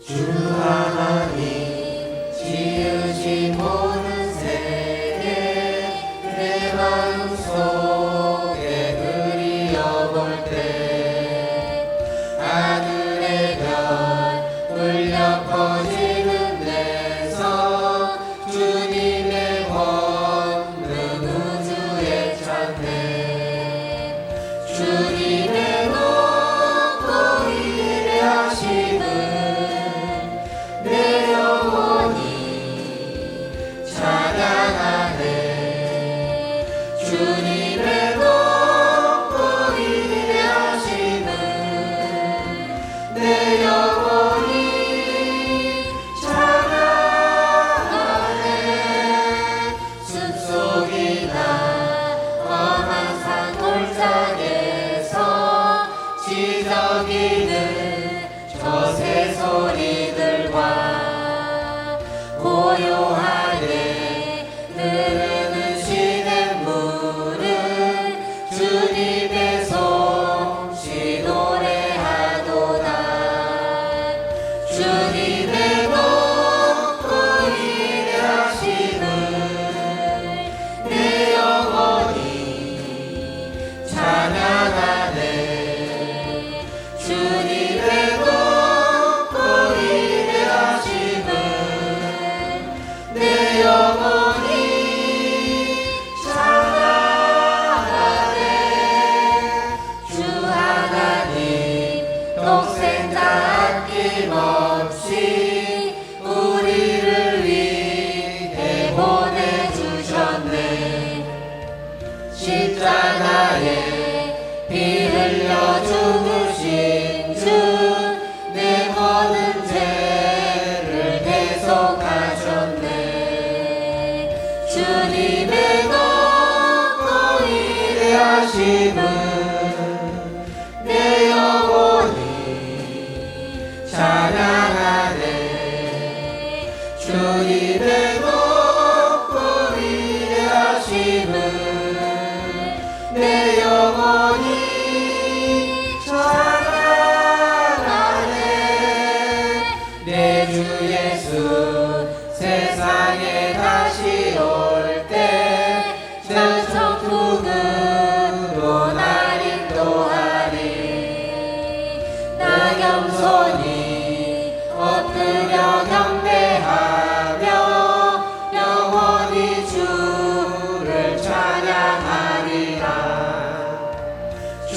주 하나님 지으신 모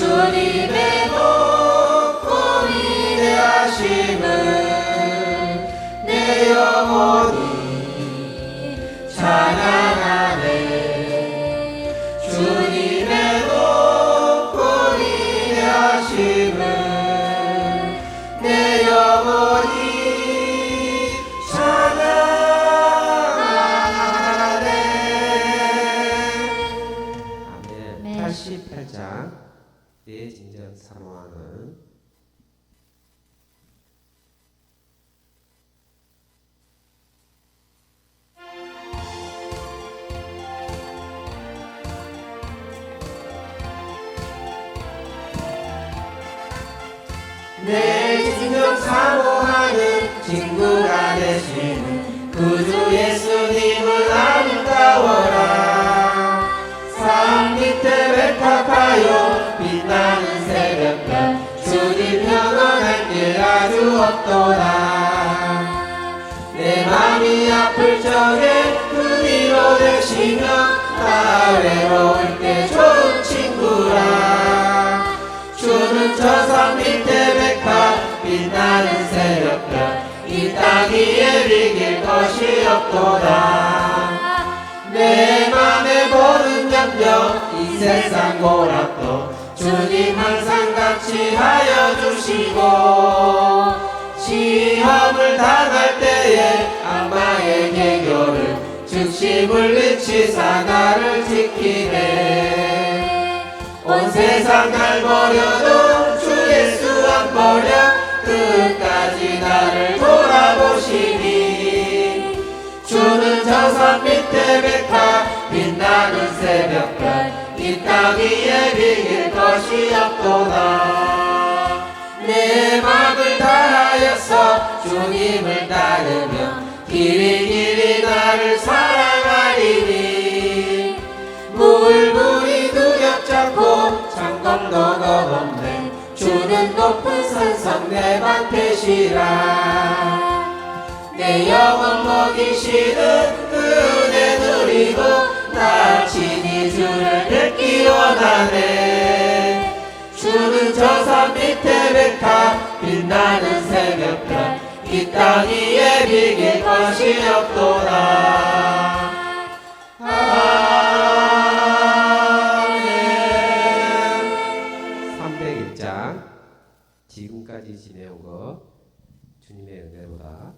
주 내 진정 사모하는 친구가 되시는 구주 예수님을 아름다워라. 산 밑에 외탑하여 빛나는 새벽별 주님 평안할 때 아주 없도다 내 맘이 아플 적에 그 위로 되시며 나 외로울 때 좋은 친구라 주는 저산 밑에 백합 빛나는 새벽별 이땅 위에 비길 것이 없도다. 내 맘에 보는 염려 이 세상 고락도 주님 항상 같이 하여 주시고 시험을 당할 때에 악마의 개교를 즉시 물리치 사 나를 지키네 온 세상 날 버려도 주 예수 안 버려 끝까지 나를 돌아보시니. 주는 저 산 밑에 백화 빛나는 새벽별 이 땅 위에 비길 것이 없도다. 내 마음을 다하였어 주님을 따르며 길이 길이 나를 사랑 너가 없네. 주는 높은 산성 내맘 되시라 내 영혼 먹이시는 은혜 누리고 나친히 주를 뵙기 원하네. 주는 저산 밑에 백화 빛나는 새벽별. 이 땅이 예비길 것이 없도다. 네, 때보다.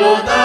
Lord.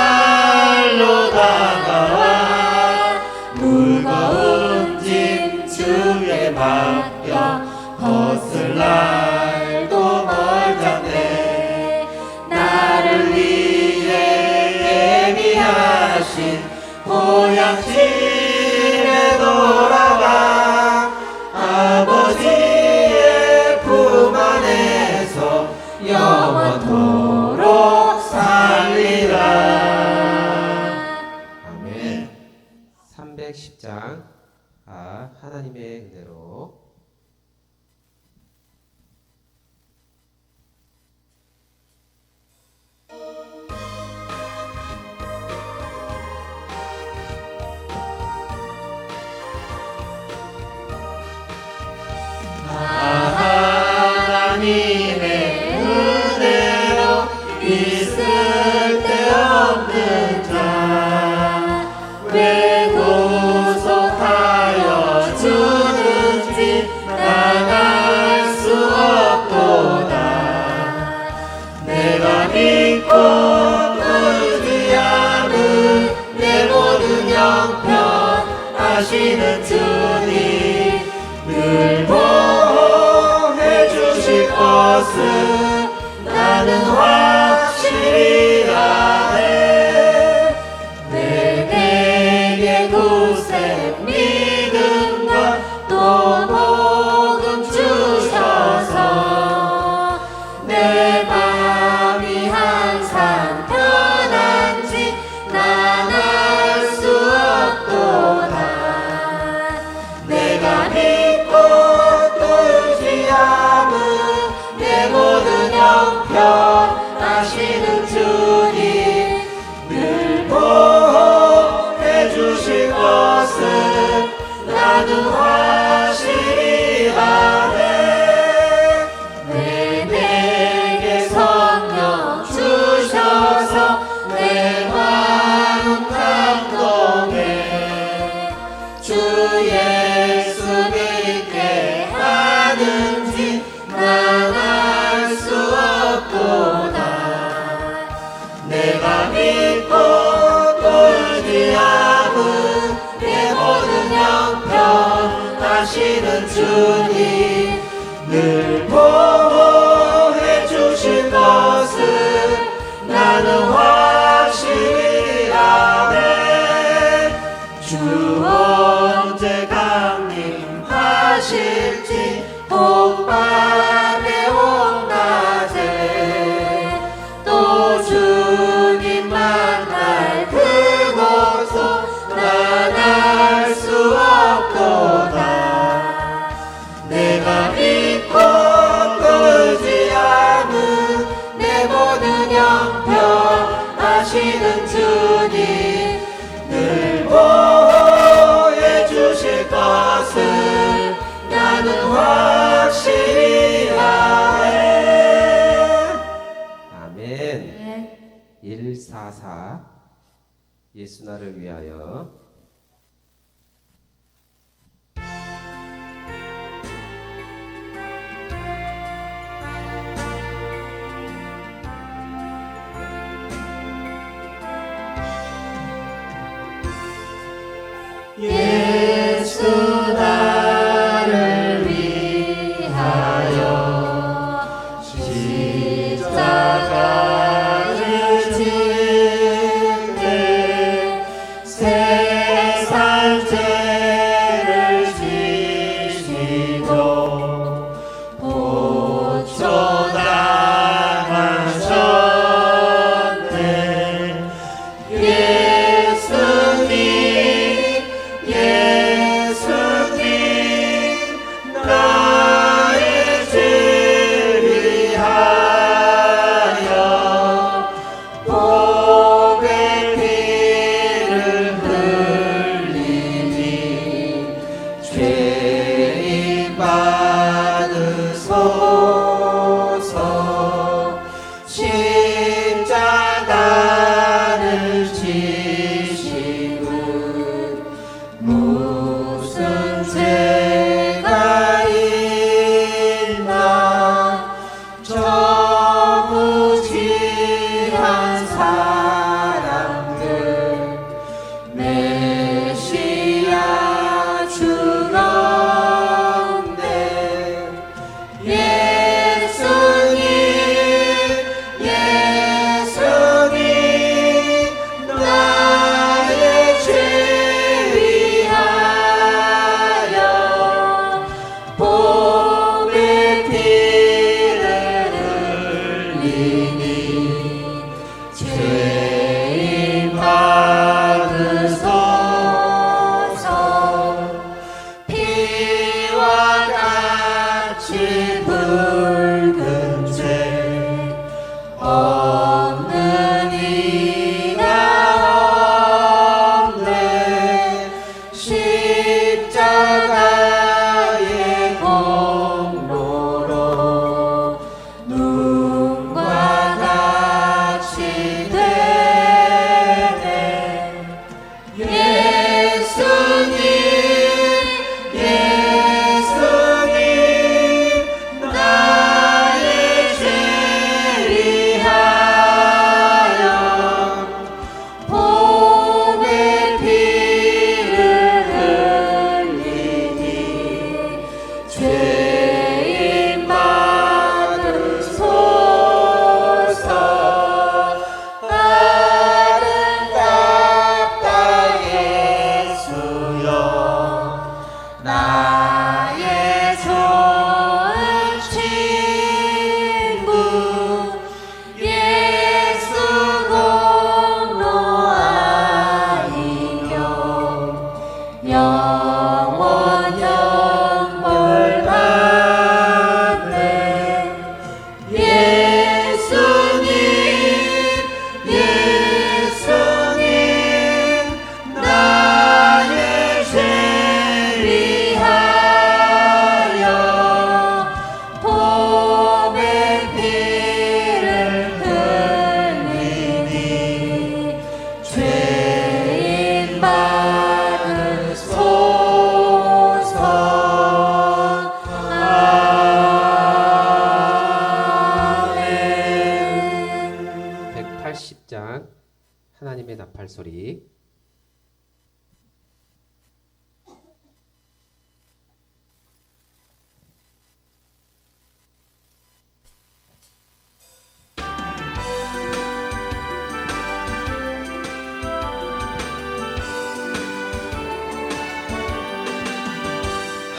발소리.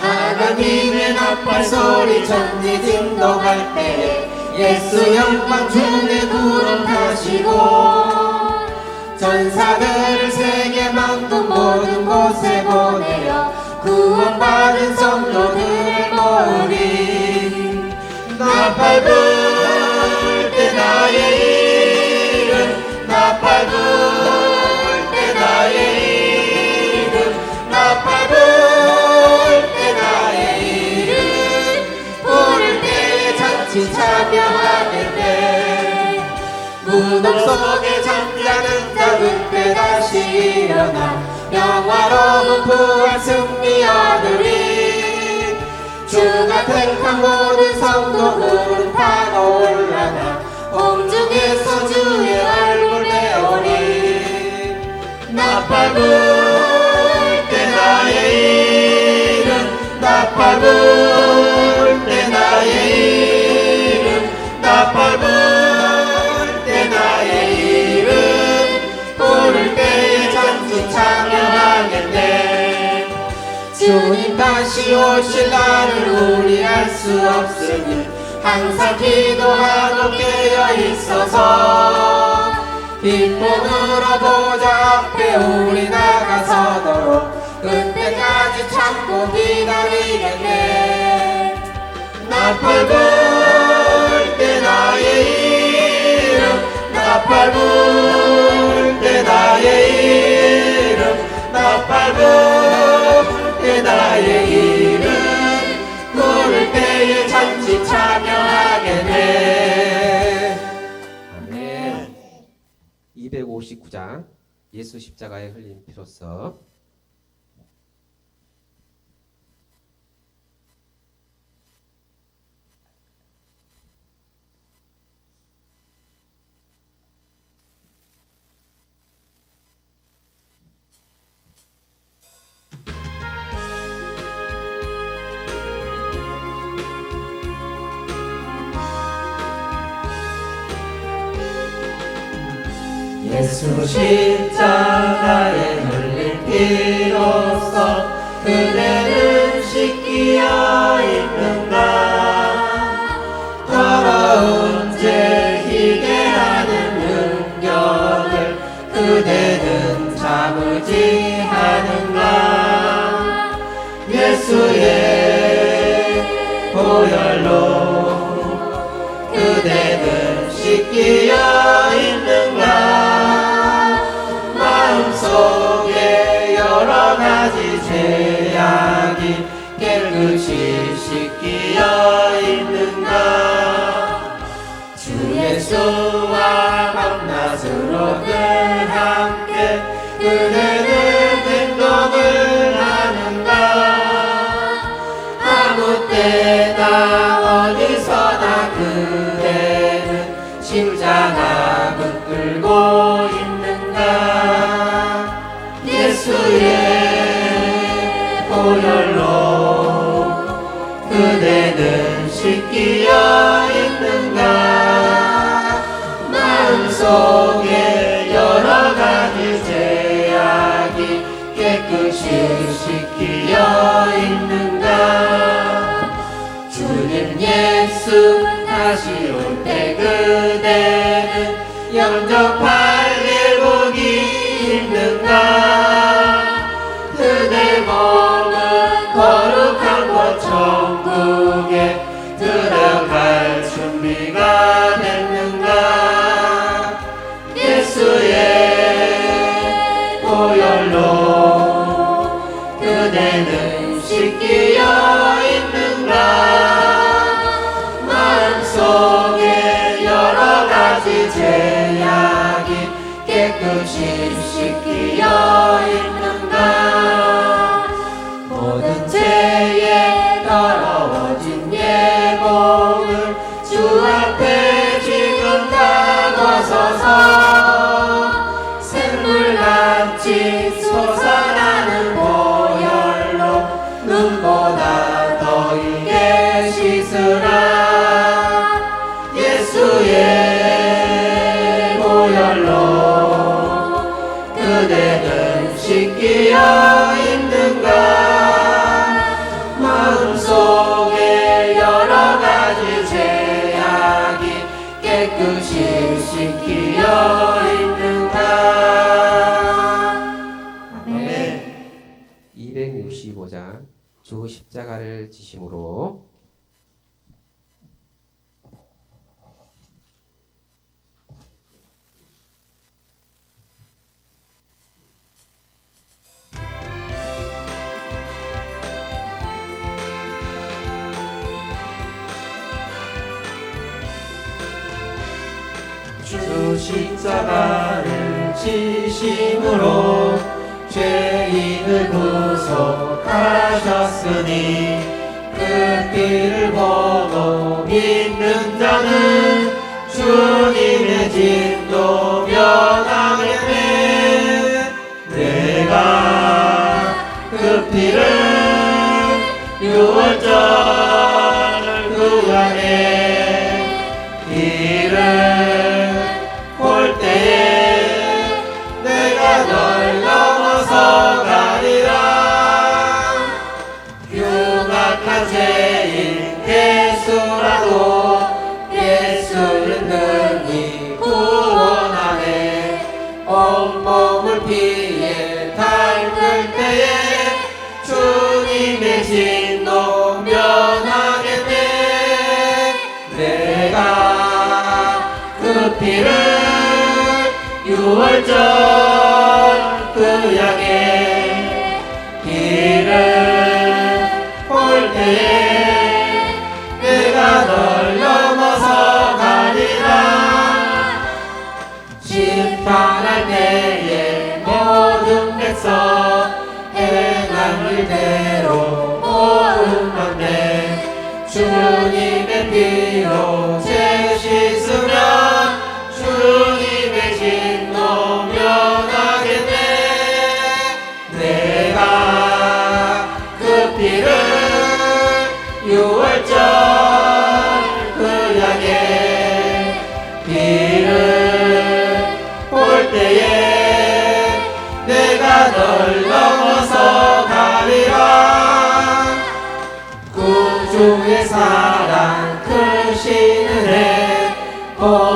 하나님의 나팔소리 전지 진동할 때 예수 영광 주의 구름 타시고 천사들을 세계 만국 모든 곳에 보내어 구원받은 성도들을 모으리. 나팔 불 때 나의 이름 나팔 불 때 나의 이름 나팔 불 때 나의 이름. 부를 때 잔치 참여하는 때 무덤 속에 잠 자 그때 다시 일어나 영화로운 부활 승리 얻으리 주가 택한 모든 성도들은 타고 올라가 공중에서 주의 얼굴 배우리 나팔 불 때 나의 이름 나팔 불 주님 다시 오실 날을 우리 알 수 없으니 항상 기도하고 깨어 있어서 기쁨으로 보좌 앞에 우리 나가서도록 그때까지 참고 기다리겠네. 나팔 불 때 나의 이름 나팔 불 때 나의 이름 나팔 불때 나의 이름 부를 때에 잔치 참여하겠네. 아멘. 259장 예수 십자가에 흘린 피로써 예수 십자가에 흘린 피로써 그대는 주 예수와 다시 올 때 그대는 영접할 식으로. 주 십자가를 지심으로 죄인을 구속하셨으니 그 길을 보고 믿는 자는 주님의 진도 변하겠네 내가 그 피를 유월절 전 구약의 길을 볼 때에 내가 널 넘어서 가리라. 심판할 때에 모든 백성 행함을 대로 모은 건데 주님의 빛 Oh.